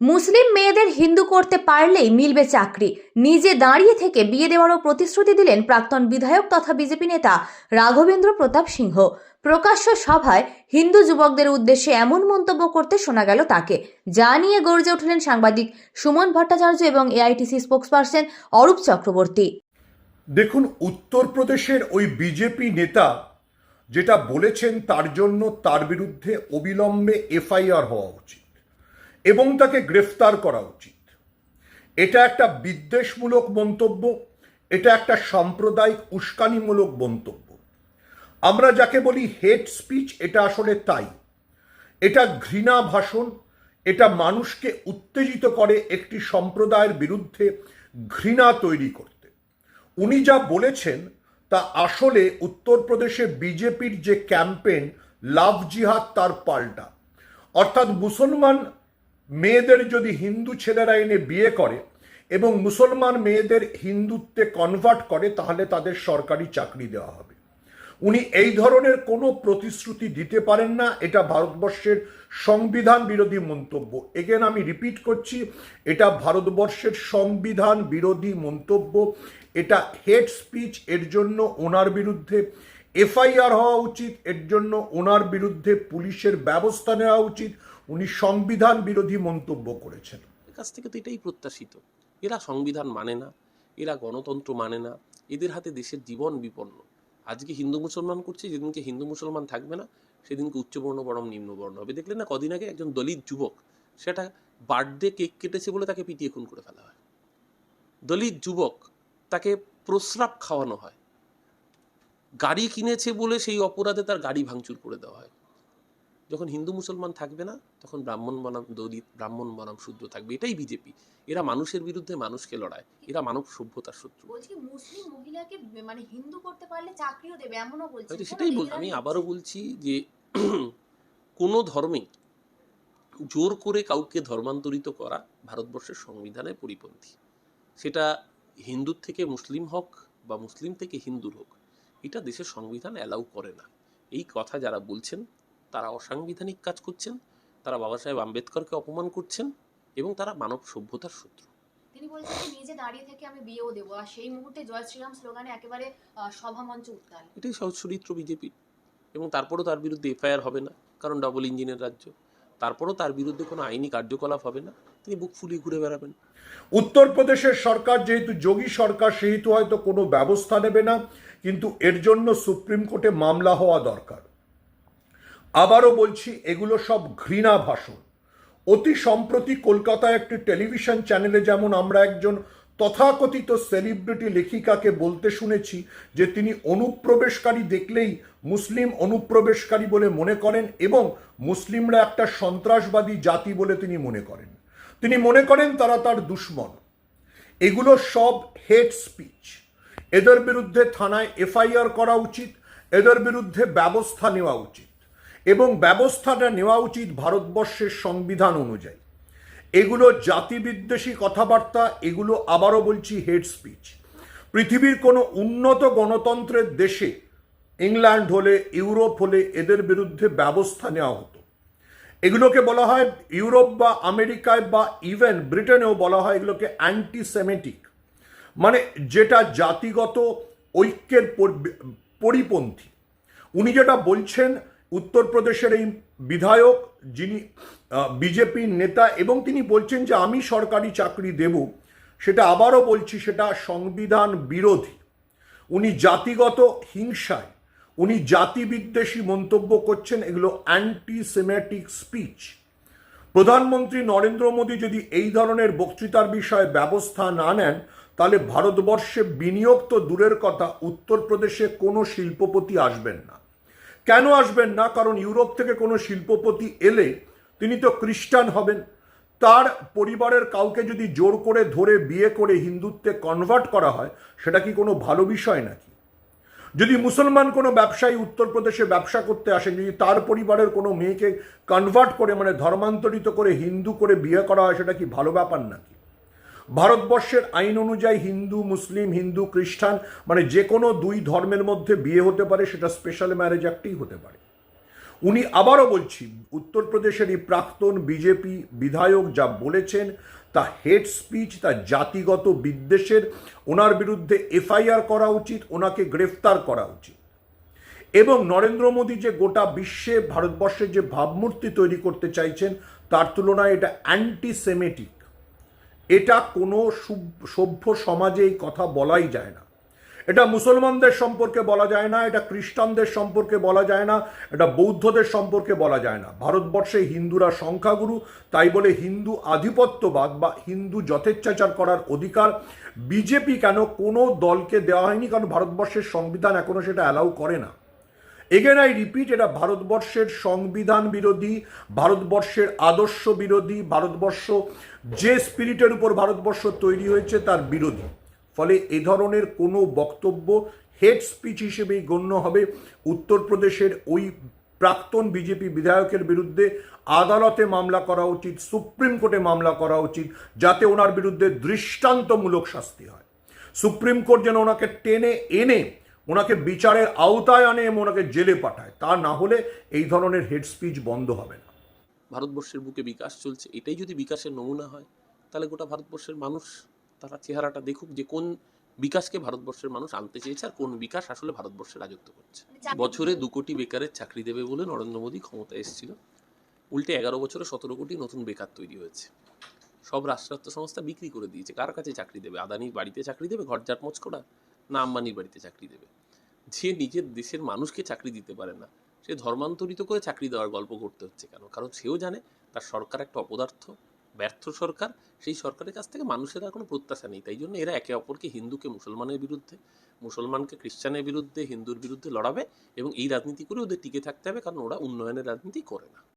মুসলিম মেয়েদের হিন্দু করতে পারলেই মিলবে চাকরি। নিজে দাঁড়িয়ে থেকে বিয়ে দেওয়ারও প্রতিশ্রুতি দিলেন প্রাক্তন বিধায়ক তথা বিজেপি নেতা রাঘবেন্দ্র প্রতাপ সিংহ। প্রকাশ্য সভায় হিন্দু যুবকদের উদ্দেশ্যে এমন মন্তব্য করতে শোনা গেল তাকে। যা নিয়ে গর্জে উঠলেন সাংবাদিক সুমন ভট্টাচার্য এবং এআইটিসি স্পোক্সপারসন অরূপ চক্রবর্তী। দেখুন, উত্তরপ্রদেশের ওই বিজেপি নেতা যেটা বলেছেন তার জন্য তার বিরুদ্ধে অবিলম্বে এফআইআর হওয়া উচিত। এবং তাকে গ্রেফতার করা উচিত। এটা একটা বিদ্বেষমূলক মন্তব্য, এটা একটা সাম্প্রদায়িক উস্কানিমূলক মন্তব্য। আমরা যাকে বলি হেট স্পিচ, এটা আসলে তাই। এটা ঘৃণা ভাষণ, এটা মানুষকে উত্তেজিত করে একটি সম্প্রদায়ের বিরুদ্ধে ঘৃণা তৈরি করতে। উনি যা বলেছেন, তা আসলে উত্তরপ্রদেশে বিজেপির যে ক্যাম্পেন লাভ জিহাদ তার পাল্টা। অর্থাৎ মুসলমান মেয়েদের যদি হিন্দু ছেলেরা এনে বিয়ে করে এবং মুসলমান মেয়েদের হিন্দুত্বে কনভার্ট করে, তাহলে তাদের সরকারি চাকরি দেওয়া হবে। উনি এই ধরনের কোনো প্রতিশ্রুতি দিতে পারেন না। এটা ভারতবর্ষের সংবিধান বিরোধী মন্তব্য। এগেন আমি রিপিট করছি, এটা ভারতবর্ষের সংবিধান বিরোধী মন্তব্য। এটা হেড স্পিচ এর জন্য ওনার বিরুদ্ধে এফআইআর হওয়া উচিত, এর জন্য ওনার বিরুদ্ধে পুলিশের ব্যবস্থা নেওয়া উচিত। উনি সংবিধান বিরোধী মন্তব্য করেছেন। কাছ থেকে তো এটাই প্রত্যাশিত। এরা সংবিধান মানে না, এরা গণতন্ত্র মানে না, এদের হাতে দেশের জীবন বিপন্ন। আজকে হিন্দু মুসলমান করছে, যেদিনকে হিন্দু মুসলমান থাকবে না, সেদিনকে উচ্চবর্ণ বরং নিম্নবর্ণ হবে। দেখলেন না কদিন আগে একজন দলিত যুবক, সেটা বার্থডে কেক কেটেছে বলে তাকে পিটিয়ে খুন করে ফেলা হয়। দলিত যুবক, তাকে প্রস্রাব খাওয়ানো হয়। গাড়ি কিনেছে বলে সেই অপরাধে তার গাড়ি ভাঙচুর করে দেওয়া হয়। যখন হিন্দু মুসলমান থাকবে না তখন ব্রাহ্মণ বনাম দলিত ব্রাহ্মণ বনাম শূদ্র থাকবে। এটাই বিজেপি। এরা মানুষের বিরুদ্ধে মানুষকে লড়ায়। এরা মানব সভ্যতার শত্রু। বলছি মুসলিম মহিলাকে মানে হিন্দু করতে পারলে চাকরিও দেবে এমনও বলছে। সেটাই বল আমি আবারও বলছি যে কোনো ধর্মে জোর করে কাউকে ধর্মান্তরিত করা ভারতবর্ষের সংবিধানের পরিপন্থী। সেটা হিন্দুর থেকে মুসলিম হোক বা মুসলিম থেকে হিন্দুর হোক এটা দেশের সংবিধান অ্যালাউ করে না। এই কথা যারা বলছেন তারা অসাংবিধানিক কাজ করছেন তারা বাবা সাহেব আম্বেদকরকে অপমান করছেন এবং তারা মানব সভ্যতার শত্রু। তিনি বলছেন নিজে দাঁড়িয়ে থেকে আমি বিয়েও দেবো আর সেই মুহূর্তে জয় শ্রীরাম স্লোগানে একেবারে সভামঞ্চ উত্তাল। এটাই সহজ চরিত্র বিজেপির এবং তারপরেও তার বিরুদ্ধে এফআইআর হবে না কারণ ডাবল ইঞ্জিনের রাজ্য। তারপরেও তার বিরুদ্ধে কোনো আইনি কার্যকলাপ হবে না তিনি বুক ফুলিয়ে ঘুরে বেড়াবেন। উত্তরপ্রদেশের সরকার যেহেতু যোগী সরকার সেহেতু হয়তো কোনো ব্যবস্থা নেবে না কিন্তু এর জন্য সুপ্রিম কোর্টে মামলা হওয়া দরকার। আবারও বলছি, এগুলো সব ঘৃণা ভাষণ। অতি সম্প্রতি কলকাতায় একটি টেলিভিশন চ্যানেলে যেমন আমরা একজন তথাকথিত সেলিব্রিটি লেখিকাকে বলতে শুনেছি যে তিনি অনুপ্রবেশকারী দেখলেই মুসলিম অনুপ্রবেশকারী বলে মনে করেন এবং মুসলিমরা একটা সন্ত্রাসবাদী জাতি বলে তিনি মনে করেন। তিনি মনে করেন তারা তার দুশ্মন। এগুলো সব হেড স্পিচ। এদের বিরুদ্ধে থানায় এফআইআর করা উচিত, এদের বিরুদ্ধে ব্যবস্থা নেওয়া উচিত। এবং ব্যবস্থাটা নেওয়া উচিত ভারতবর্ষের সংবিধান অনুযায়ী। এগুলো জাতিবিদ্বেষী কথাবার্তা, এগুলো আবারও বলছি হেড স্পিচ। পৃথিবীর কোনো উন্নত গণতন্ত্রের দেশে ইংল্যান্ড হলে, ইউরোপ হলে এদের বিরুদ্ধে ব্যবস্থা নেওয়া হতো। এগুলোকে বলা হয় ইউরোপ বা আমেরিকায় বা ইভেন ব্রিটেনেও বলা হয় এগুলোকে অ্যান্টিসেমেটিক। মানে যেটা জাতিগত ঐক্যের পরিপন্থী। উনি যেটা বলছেন উত্তরপ্রদেশের এই বিধায়ক যিনি বিজেপির নেতা এবং তিনি বলছেন যে আমি সরকারি চাকরি দেব, সেটা আবারও বলছি সেটা সংবিধান বিরোধী। উনি জাতিগত হিংসায়, উনি জাতিবিদ্বেষী মন্তব্য করছেন, এগুলো অ্যান্টিসেমেটিক স্পিচ প্রধানমন্ত্রী নরেন্দ্র মোদী যদি এই ধরনের বক্তৃতার বিষয়ে ব্যবস্থা না নেন, তাহলে ভারতবর্ষে বিনিয়োগ তো দূরের কথা, উত্তরপ্রদেশে কোনো শিল্পপতি আসবেন না। কেন আসবেন না? কারণ ইউরোপ থেকে কোনো শিল্পপতি এলে তিনি তো খ্রিস্টান হবেন। তার পরিবারের কাউকে যদি জোর করে ধরে বিয়ে করে হিন্দুত্বে কনভার্ট করা হয়, সেটা কি কোনো ভালো বিষয় নাকি? যদি মুসলমান কোনো ব্যবসায়ী উত্তরপ্রদেশে ব্যবসা করতে আসেন, যদি তার পরিবারের কোনো মেয়েকে কনভার্ট করে মানে ধর্মান্তরিত করে হিন্দু করে বিয়ে করা হয়, সেটা কি ভালো ব্যাপার নাকি? ভারতবর্ষের আইন অনুযায়ী হিন্দু, মুসলিম, হিন্দু, খ্রিস্টান মানে যে কোনো দুই ধর্মের মধ্যে বিয়ে হতে পারে, সেটা স্পেশাল ম্যারেজ একটাই হতে পারে। উনি আবারও বলছি, উত্তরপ্রদেশের এই প্রাক্তন বিজেপি বিধায়ক যা বলেছেন, তা হেড স্পিচ তা জাতিগত বিদ্বেষের, ওনার বিরুদ্ধে এফআইআর করা উচিত, ওনাকে গ্রেফতার করা উচিত। এবং নরেন্দ্র মোদী যে গোটা বিশ্বে ভারতবর্ষের যে ভাবমূর্তি তৈরি করতে চাইছেন, তার তুলনায় এটা অ্যান্টিসেমেটিক এটা কোনো সভ্য সমাজে এই কথা বলাই যায় না। এটা মুসলমানদের সম্পর্কে বলা যায় না, এটা খ্রিস্টানদের সম্পর্কে বলা যায় না, এটা বৌদ্ধদের সম্পর্কে বলা যায় না। ভারতবর্ষে হিন্দুরা সংখ্যাগুরু, তাই বলে হিন্দু আধিপত্যবাদ বা হিন্দু যথেচ্ছাচার করার অধিকার বিজেপি কেন কোনো দলকে দেওয়া হয়নি? কারণ ভারতবর্ষের সংবিধান এখনও সেটা অ্যালাউ করে না। এগেন আই রিপিট এটা ভারতবর্ষের সংবিধান বিরোধী, ভারতবর্ষের আদর্শ বিরোধী, ভারতবর্ষ যে স্পিরিটের উপর ভারতবর্ষ তৈরি হয়েছে তার বিরোধী। ফলে এ ধরনের কোনো বক্তব্য, হেড স্পিচ হিসেবেই গণ্য হবে। উত্তরপ্রদেশের ওই প্রাক্তন বিজেপি বিধায়কের বিরুদ্ধে আদালতে মামলা করা উচিত, সুপ্রিম কোর্টে মামলা করা উচিত, যাতে ওনার বিরুদ্ধে দৃষ্টান্তমূলক শাস্তি হয়। সুপ্রিম কোর্ট যেন ওনাকে টেনে এনে ওনাকে বিচারের আওতায় আনে এবং ওনাকে জেলে পাঠায়। তা না হলে এই ধরনের হেড স্পিচ বন্ধ হবে না। ভারতবর্ষের বুকে বিকাশ চলছে এটাই যদি বিকাশের নমুনা হয় তাহলে গোটা ভারতবর্ষের মানুষ তারা চেহারাটা দেখুক যে কোন বিকাশকে ভারতবর্ষের মানুষ আনতে চেয়েছে আর কোন বিকাশ আসলে ভারতবর্ষে রাজত্ব করছে। বছরে দু কোটি বেকারের চাকরি দেবে বলে নরেন্দ্র মোদী ক্ষমতায় এসেছিল। উল্টে এগারো বছরে সতেরো কোটি নতুন বেকার তৈরি হয়েছে। সব রাষ্ট্রায়ত্ত সংস্থা বিক্রি করে দিয়েছে। কার কাছে চাকরি দেবে? আদানির বাড়িতে চাকরি দেবে? ঘর ঘরজাট মচকোড়া না আম্বানির বাড়িতে চাকরি দেবে। যে নিজের দেশের মানুষকে চাকরি দিতে পারে না, সে ধর্মান্তরিত করে চাকরি দেওয়ার গল্প করতে হচ্ছে কেন? কারণ সেও জানে তার সরকার একটা অপদার্থ, ব্যর্থ সরকার, সেই সরকারের কাছ থেকে মানুষের আর কোনো প্রত্যাশা নেই। তাই জন্য এরা একে অপরকে হিন্দুকে মুসলমানের বিরুদ্ধে, মুসলমানকে খ্রিস্টানের বিরুদ্ধে, হিন্দুর বিরুদ্ধে লড়াবে এবং এই রাজনীতি করে ওদের টিকে থাকতে হবে, কারণ ওরা উন্নয়নের রাজনীতি করে না।